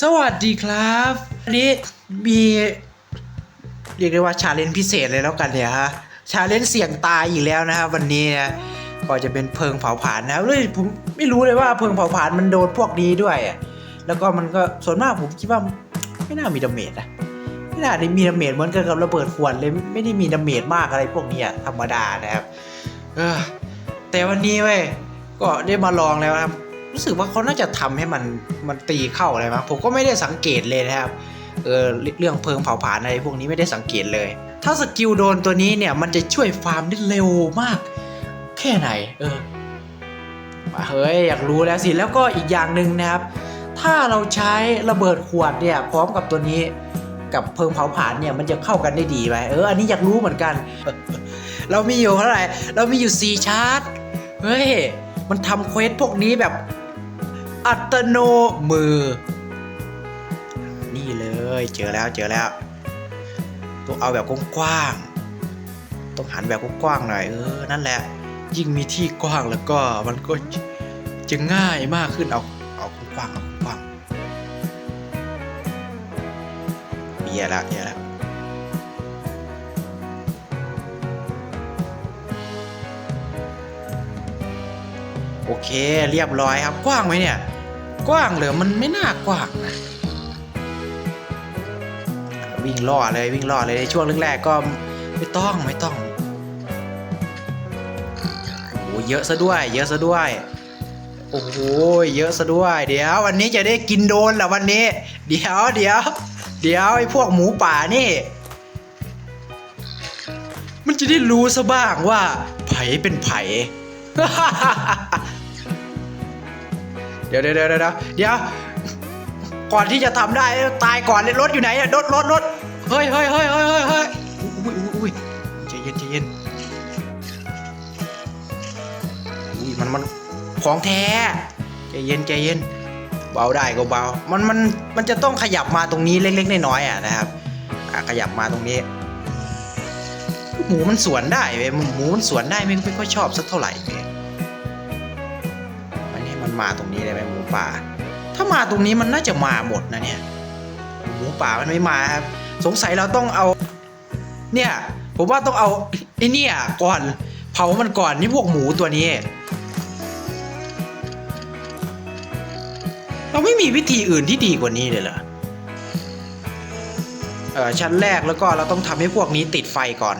สวัสดีครับวันนี้มีเรียกได้ว่าชาเลนจ์พิเศษเลยแล้วกันเนี่ยฮะชาเลนจ์เสี่ยงตายอีกแล้วนะครับวันนี้นะก็จะเป็นเพลิงเผาผลาญนะครับเลยผมไม่รู้เลยว่าเพลิงเผาผลาญมันโดนพวกนี้ด้วยอะแล้วก็มันก็ส่วนมากผมคิดว่าไม่น่ามีดาเมจนะไม่น่าได้มีดาเมจเหมือนกันกับระเบิดขวดเลยไม่ได้มีดาเมจมากอะไรพวกนี้อะธรรมดานะครับแต่วันนี้เว้ยก็ได้มาลองแล้วครับ รู้สึกว่าเขาน่าจะทำให้มันมันตีเข้าอะไรมั้งผมก็ไม่ได้สังเกตเลยนะครับเออเรื่องเพลิงเผาผลาญอะไรพวกนี้ไม่ได้สังเกตเลย ถ้าสกิลโดนตัวนี้เนี่ยมันจะช่วยฟาร์มได้เร็วมาก แค่ไหนเออเฮ้ยอยากรู้แล้วสิแล้วก็อีกอย่างหนึ่งนะครับ ถ้าเราใช้ระเบิดขวดเนี่ยพร้อมกับตัวนี้กับเพลิงเผาผลาญเนี่ยมันจะเข้ากันได้ดีไหมเอออันนี้อยากรู้เหมือนกัน เรามีอยู่เท่าไหร่เรามีอยู่สี่ชาร์จเฮ้ยมันทำเควสพวกนี้แบบ อัตโนมือ นี่เลยเจอแล้วเจอแล้ว ต้องเอาแบบกว้างๆต้องหันแบบกว้างๆหน่อยเออนั่นแหละ ยิ่งมีที่กว้างแล้วก็มันก็จะง่ายมากขึ้นเอาเอากว้างๆเอากว้างเบียร์ละเบียร์ละโอเค เรียบร้อยครับ กว้างไหมเนี่ย กว้างเหรือมันไม่น่ากว้างนะวิ่งล่อเลยวิ่งล่อเลยในช่วงแรกๆก็ไม่ต้องไม่ต้องโอ้เยอะซะด้วย เยอะซะด้วยโอ้โหเยอะซะด้วย เดี๋ยววันนี้จะได้กินโดนแล้ววันนี้ เดี๋ยวเดี๋ยวเดี๋ยวไอ้พวกหมูป่านี่ มันจะได้รู้ซะบ้างว่าไผเป็นไผ ดี๋ยวเดี๋ยวเดี๋ยวเดี๋ยวก่อนที่จะทำได้ตายก่อนเลยรถอยู่ไหนอะรถรถรถเฮ้ยเฮ้ยเฮ้ยเฮ้ยเฮ้ยเฮ้ยอุ้ยอุ้ยอุ้ยใจเย็นใจเย็นอุ้ยมันมันของแท้ใจเย็นใจเย็นเบาได้ก็เบา มันมันมันจะต้องขยับมาตรงนี้เล็กๆน้อยๆอะนะครับขยับมาตรงนี้ หมูมันสวนได้เว้ยหมูมันสวนได้ไม่ไม่ค่อยชอบสักเท่าไหร่เว้ย มาตรงนี้เลยไหมหมูป่า ถ้ามาตรงนี้มันน่าจะมาหมดนะเนี่ย หมูป่ามันไม่มาครับ สงสัยเราต้องเอา เนี่ย ผมว่าต้องเอาไอ้เนี่ยก่อน เผามันก่อนนี่พวกหมูตัวนี้ เราไม่มีวิธีอื่นที่ดีกว่านี้เลยเหรอเออชั้นแรกแล้วก็เราต้องทำให้พวกนี้ติดไฟก่อน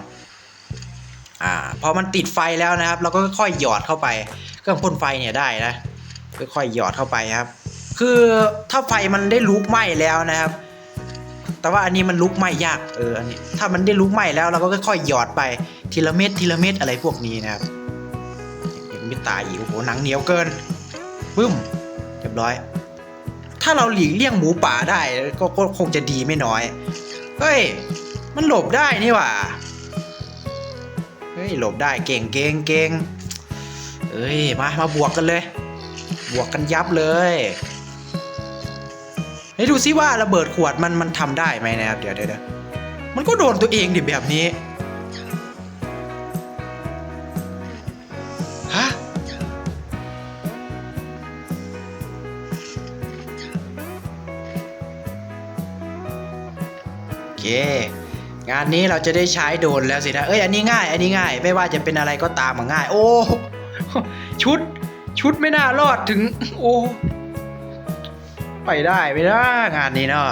อ่า พอมันติดไฟแล้วนะครับ เราก็ค่อยหยอดเข้าไป เครื่องพ่นไฟเนี่ยได้นะ ค่อยๆหยอดเข้าไปครับ คือถ้าไฟมันได้ลุกไหม้แล้วนะครับ แต่ว่าอันนี้มันลุกไหม้ยากเอออันนี้ถ้ามันได้ลุกไหม้แล้วเราก็ค่อยๆหยอดไปทีละเม็ดทีละเม็ดอะไรพวกนี้นะครับยังไม่ตายอีกโอ้โหหนังเหนียวเกินปึ้มเรียบร้อย ถ้าเราหลีกเลี่ยงหมูป่าได้ก็คงจะดีไม่น้อยเฮ้ยมันหลบได้นี่หว่าเฮ้ยหลบได้เก่งเก่งเก่งเอ้ยมามาบวกกันเลย บวกกันยับเลยเฮ้ดูซิว่าระเบิดขวดมันมันทำได้ไหมนะครับ เดี๋ยวเดี๋ยวมันก็โดนตัวเองดิแบบนี้ฮะโอเคงานนี้เราจะได้ใช้โดนแล้วสินะ เอ้ย อันนี้ง่าย อันนี้ง่าย ไม่ว่าจะเป็นอะไรก็ตามมันง่าย โอ้ ชุด ชุดไม่น่ารอดถึง โอ้ ไปได้ไม่ได้งานนี้เนาะ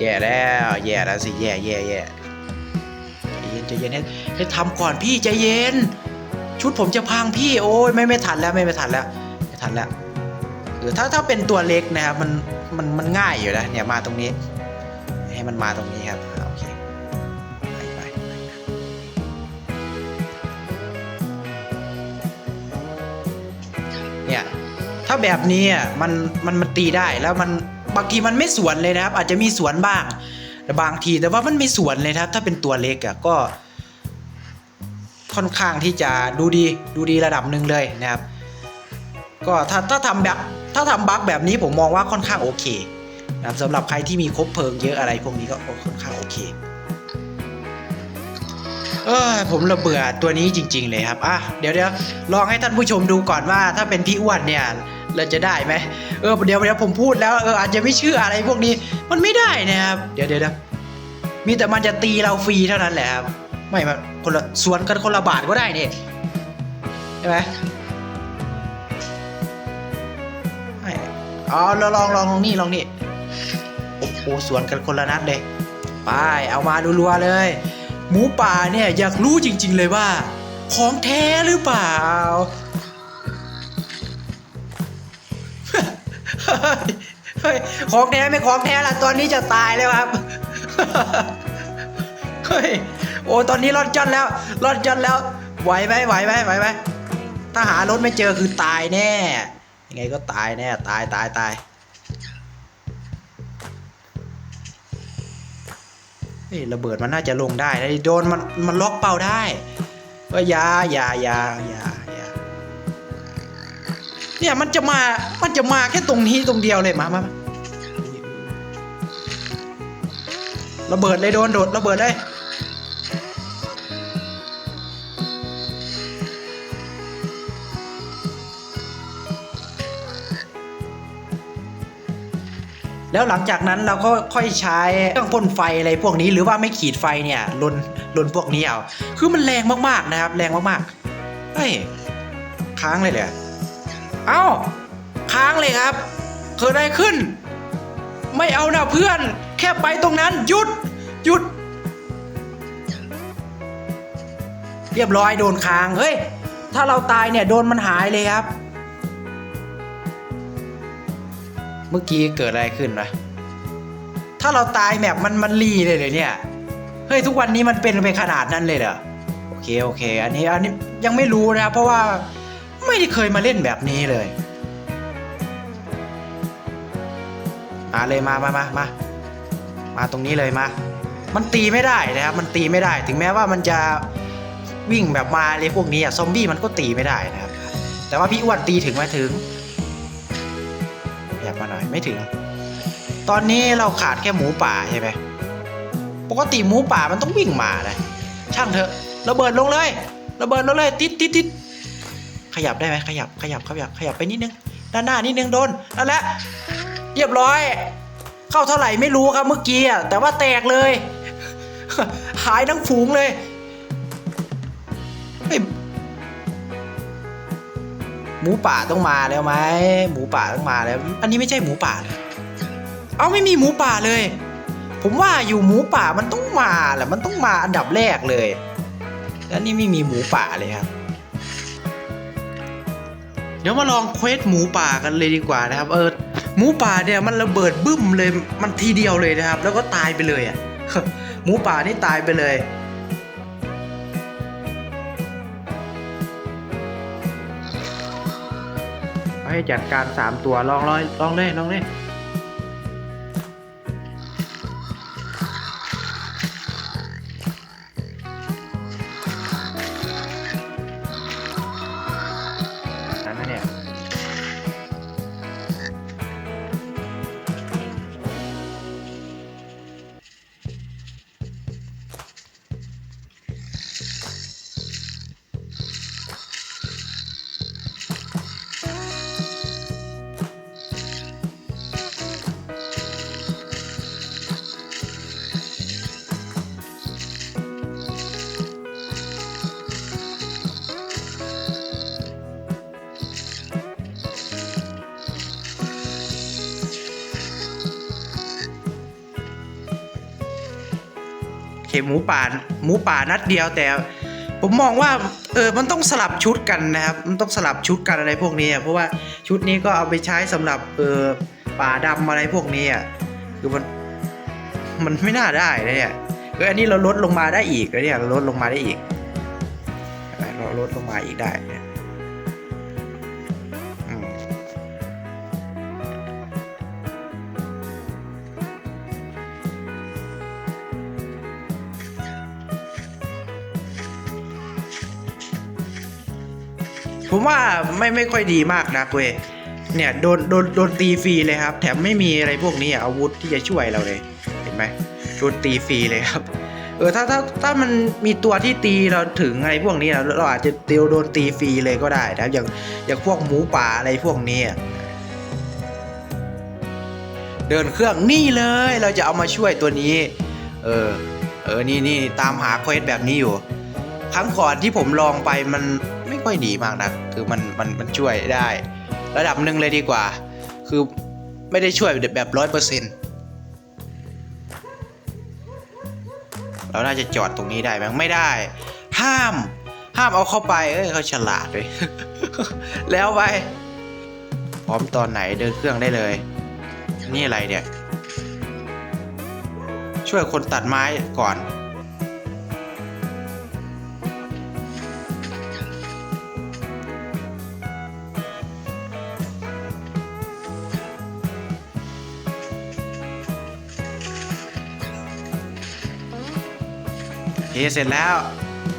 แย่แล้ว แย่แล้วสิ แย่แย่แย่ใจเย็นใจเย็นให้ให้ทำก่อนพี่ใจเย็น ชุดผมจะพังพี่โอ้ยไม่ไม่ทันแล้วไม่ไม่ทันแล้วไม่ทันแล้วหรือถ้าถ้าเป็นตัวเล็กนะครับมันมันมันง่ายอยู่นะเนี่ยมาตรงนี้ ให้มันมาตรงนี้ครับาแบบนี้อะมันมันมันตีได้แล้วมันบางทีมันไม่สวนเลยนะครับ อาจจะมีสวนบ้าง แต่บางทีแต่ว่ามันไม่สวนเลยครับ ถ้าเป็นตัวเล็กอะก็ ค่อนข้างที่จะดูดีดูดีระดับหนึ่งเลยนะครับ ก็ถ้าถ้าทำแบบถ้าทำบั๊กแบบนี้ผมมองว่าค่อนข้างโอเคนะครับสำหรับใครที่มีคบเพลิงเยอะอะไรพวกนี้ก็ค่อนข้างโอเคเออผมระเบื่อตัวนี้จริง ๆ เลยครับ อะ เดี๋ยวเดี๋ยวลองให้ท่านผู้ชมดูก่อนว่าถ้าเป็นพี่อ้วนเนี่ย แล้วจะได้ไหมเออเดี๋ยวเดี๋ยวผมพูดแล้วเอออาจจะไม่เชื่ออะไรพวกนี้ มันไม่ได้นะครับเดี๋ยวเดี๋ยวมีแต่มันจะตีเราฟรีเท่านั้นแหละครับไม่มาคนละสวนกันคนละบาทก็ได้นี่ใช่ไหมไม่อ๋อเราลองลองลองนี่ลองนี่โอ้โหสวนกันคนละนัดเลยไปเอามารัวๆเลย หมูป่าเนี่ยอยากรู้จริง ๆ เลยว่า ของแท้หรือเปล่า ของแท้ไม่ของแท้ละตอนนี้จะตายแล้วครับเฮ้ยโอ้ตอนนี้รอดจอนแล้วรอดจอนแล้วไหวไหมไหวไหมไหวไหมถ้าหารถไม่เจอคือตายแน่ยังไงก็ตายแน่ตายตายตายเฮ้ยระเบิดมันน่าจะลงได้นะโดนมันมันล็อกเป้าได้เอ้ยยาอยาอยาอยาอยา เนี่ยมันจะมามันจะมาแค่ตรงนี้ตรงเดียวเลยมามามาระเบิดเลยโดนโดดระเบิดเลยแล้วหลังจากนั้นเราก็ค่อยใช้เครื่องพ่นไฟอะไรพวกนี้หรือว่าไม่ขีดไฟเนี่ยลนลนพวกนี้เอา คือมันแรงมากๆนะครับ แรงมากๆเฮ้ยค้างเลยเลย เอ้า ค้างเลยครับ เกิดอะไรขึ้น ไม่เอานะเพื่อน แค่ไปตรงนั้น หยุด หยุด เรียบร้อยโดนค้าง เฮ้ย ถ้าเราตายเนี่ย โดนมันหายเลยครับ เมื่อกี้เกิดอะไรขึ้นวะถ้าเราตายแมปมันมันรีเลยเลยเนี่ย เฮ้ยทุกวันนี้มันเป็นไปขนาดนั้นเลยเหรอ โอเคโอเค อันนี้อันนี้ยังไม่รู้นะเพราะว่า ไม่ได้เคยมาเล่นแบบนี้เลยมาเลยมามามามา มาตรงนี้เลยมา มันตีไม่ได้นะครับ มันตีไม่ได้ ถึงแม้ว่ามันจะวิ่งแบบมาเลยพวกนี้อะซอมบี้มันก็ตีไม่ได้นะครับ แต่ว่าพี่อ้วนตีถึงไหมถึงอยากมาหน่อยไม่ถึง ตอนนี้เราขาดแค่หมูป่าใช่ไหมปกติหมูป่ามันต้องวิ่งมานะช่างเถอะระเบิดลงเลยระเบิดลงเลยติดติดติด ขยับได้ไหมขยับขยับขยับขยับไปนิดนึงด้านหน้านิดนึงโดนนั่นแหละเรียบร้อย เข้าเท่าไหร่ไม่รู้ครับเมื่อกี้อะแต่ว่าแตกเลย หายทั้งฝูงเลยหมูป่าต้องมาแล้วไหมหมูป่าต้องมาแล้ว อันนี้ไม่ใช่หมูป่าเลยเอาไม่มีหมูป่าเลย ผมว่าอยู่หมูป่ามันต้องมาแหละมันต้องมาอันดับแรกเลย แล้วนี่ไม่มีหมูป่าเลยครับ ดี๋ยวมาลองเควสหมูป่ากันเลยดีกว่านะครับ เออหมูป่าเนี่ยมันระเบิดบึ้มเลยมันทีเดียวเลยนะครับ แล้วก็ตายไปเลยอะหมูป่านี่ตายไปเลยให้จัดการสามตัวลองลอยลองเล่นลองเล่น หมูป่าหมูป่านัดเดียวแต่ ผมมองว่าเออมันต้องสลับชุดกันนะครับ มันต้องสลับชุดกันอะไรพวกนี้เพราะว่าชุดนี้ก็เอาไปใช้สำหรับเออป่าดำอะไรพวกนี้อะคือมันมันไม่น่าได้เลยเนี่ยเอออันนี้เราลดลงมาได้อีกนะเนี่ยเราลดลงมาได้อีกเราลดลงมาอีกได้ ผมว่าไม่ไม่ค่อยดีมากนะเว้ยเนี่ยโดนโดนโดนตีฟรีเลยครับ แถมไม่มีอะไรพวกนี้อาวุธที่จะช่วยเราเลย เห็นไหมโดนตีฟรีเลยครับ เออถ้าถ้าถ้ามันมีตัวที่ตีเราถึงอะไรพวกนี้อะเราอาจจะเตียวโดนตีฟรีเลยก็ได้นะครับอย่างอย่างพวกหมูป่าอะไรพวกนี้เดินเครื่องนี่เลยเราจะเอามาช่วยตัวนี้ เออ เออนี่นี่ตามหาเควสแบบนี้อยู่ ครั้งก่อนที่ผมลองไปมัน ค่อยดีมากนะคือมันมันมันช่วยได้ ระดับหนึ่งเลยดีกว่า คือไม่ได้ช่วยแบบร้อยเปอร์เซ็นต์เราน่าจะจอดตรงนี้ได้ไหมไม่ได้ ห้าม ห้ามเอาเข้าไป เอ้ยเขาฉลาดเลยแล้วไป พร้อมตอนไหนเดินเครื่องได้เลย นี่อะไรเนี่ย ช่วยคนตัดไม้ก่อน เคเสร็จแล้ว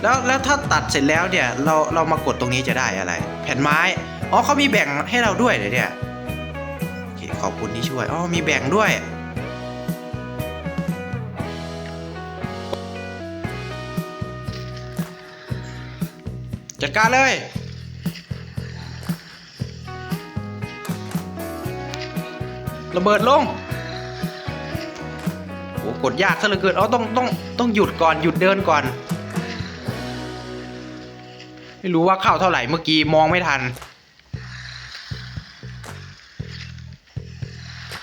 แล้วแล้วถ้าตัดเสร็จแล้วเนี่ยเราเรามากดตรงนี้จะได้อะไร แผ่นไม้อ๋อเขามีแบ่งให้เราด้วยเลยเนี่ยโอเคขอบคุณที่ช่วยอ๋อมีแบ่งด้วยจัดการเลย ระเบิดลง กดยากซะเหลือเกินอ๋อต้องต้องต้องหยุดก่อนหยุดเดินก่อน ไม่รู้ว่าเข้าเท่าไหร่เมื่อกี้มองไม่ทัน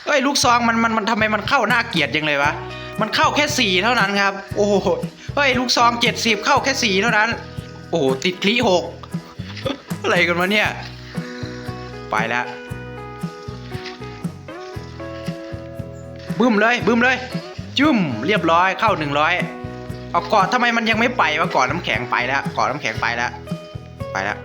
เอ้ยลูกซองมันมันมันทำไมมันเข้าหน่าเกลียดยังเลยวะ มันเข้าแค่สี่เท่านั้นครับ โอ้โห เฮ้ยลูกซองเจ็ดสิบเข้าแค่สี่เท่านั้น โอ้โหติดคลีหกอะไรกันวะเนี่ย ไปแล้วบึ้มเลยบึ้มเลย จุ้มเรียบร้อยเข้าหนึ่งร้อยเอาเกาะทำไมมันยังไม่ไปวะเกาะน้ำแข็งไปแล้วเกาะน้ำแข็งไปแล้ว ไปแล้ว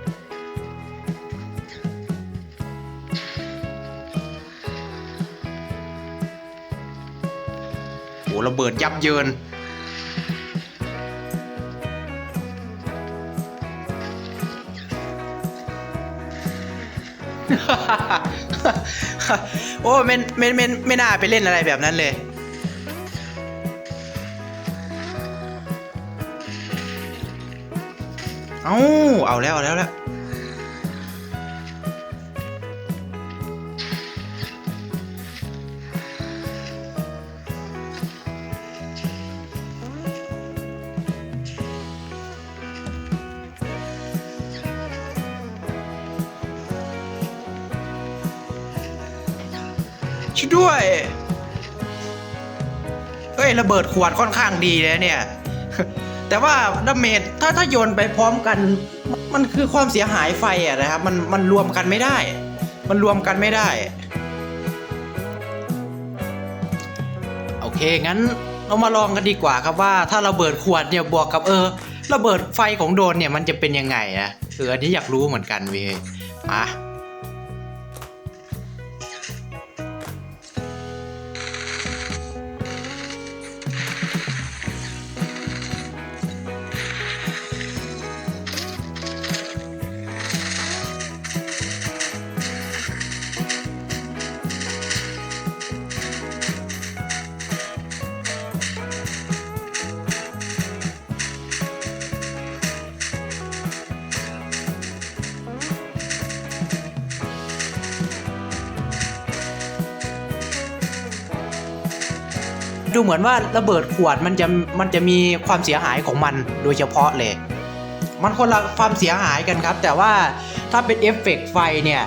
โอ้ระเบิดยับเยินโอ้ไม่ไม่ไม่ไม่น่าไปเล่นอะไรแบบนั้นเลย เอาเอาแล้วเอาแล้วแล้วช่วยด้วย เฮ้ย ระเบิดขวดค่อนข้างดีเลยเนี่ย แต่ว่าดาเมจถ้าถ้าโยนไปพร้อมกัน มันคือความเสียหายไฟอะนะครับมันมันรวมกันไม่ได้ มันรวมกันไม่ได้ โอเคงั้นเรามาลองกันดีกว่าครับว่าถ้าระเบิดขวดเนี่ยบวกกับเออระเบิดไฟของโดรนเนี่ยมันจะเป็นยังไงอะเอออันนี้อยากรู้เหมือนกันเว้ยมา ดูเหมือนว่าระเบิดขวดมันจะมันจะมีความเสียหายของมันโดยเฉพาะเลย มันคนละความเสียหายกันครับ แต่ว่าถ้าเป็นเอฟเฟกต์ไฟเนี่ย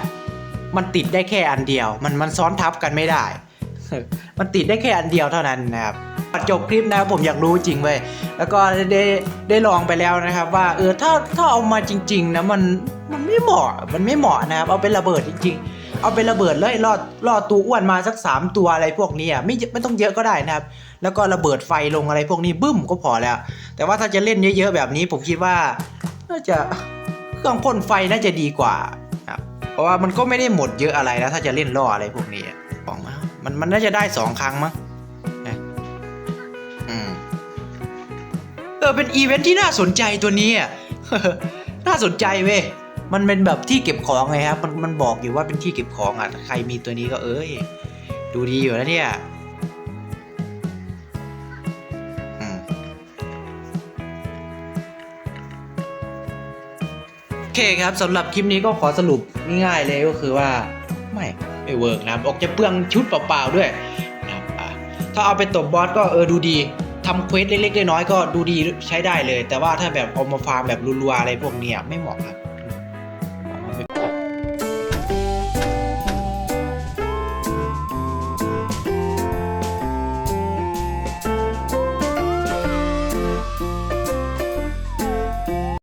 มันติดได้แค่อันเดียว มันมันซ้อนทับกันไม่ได้ มันติดได้แค่อันเดียวเท่านั้นนะครับจบคลิปนะครับผมอยากรู้จริงเว้ยแล้วก็ได้ได้ลองไปแล้วนะครับ ว่าเออถ้าถ้าเอามาจริง ๆ นะมันมันไม่เหมาะมันไม่เหมาะนะครับเอาเป็นระเบิดจริง ๆ เอาเป็นระเบิดเลยรอดรอดตัวอ้วนมาสักสามตัวอะไรพวกนี้อะไม่ไม่ต้องเยอะก็ได้นะครับ แล้วก็ระเบิดไฟลงอะไรพวกนี้บึ้มก็พอแล้ว แต่ว่าถ้าจะเล่นเยอะๆแบบนี้ผมคิดว่าน่าจะเครื่องพ่นไฟน่าจะดีกว่าครับเพราะว่ามันก็ไม่ได้หมดเยอะอะไรแล้วถ้าจะเล่นล่ออะไรพวกนี้บอกมามันมันน่าจะได้สองครั้งมั้งเออเป็นอีเวนท์ที่น่าสนใจตัวนี้อะน่าสนใจเว้ย มันเป็นแบบที่เก็บของไงครับ มันมันบอกอยู่ว่าเป็นที่เก็บของอะใครมีตัวนี้ก็เอ้ย ดูดีอยู่นะเนี่ยโอเคครับสำหรับคลิปนี้ก็ขอสรุปง่ายๆเลยก็คือว่า ไม่ไม่เวิร์กนะบออกจะเปลืองชุดเปล่าๆด้วยถ้าเอาไปตบบอสก็เออดูดีทำเควสเล็กๆน้อยๆก็ดูดีใช้ได้เลย แต่ว่าถ้าแบบเอามาฟาร์มแบบรัวๆอะไรพวกเนี้ยไม่เหมาะครับ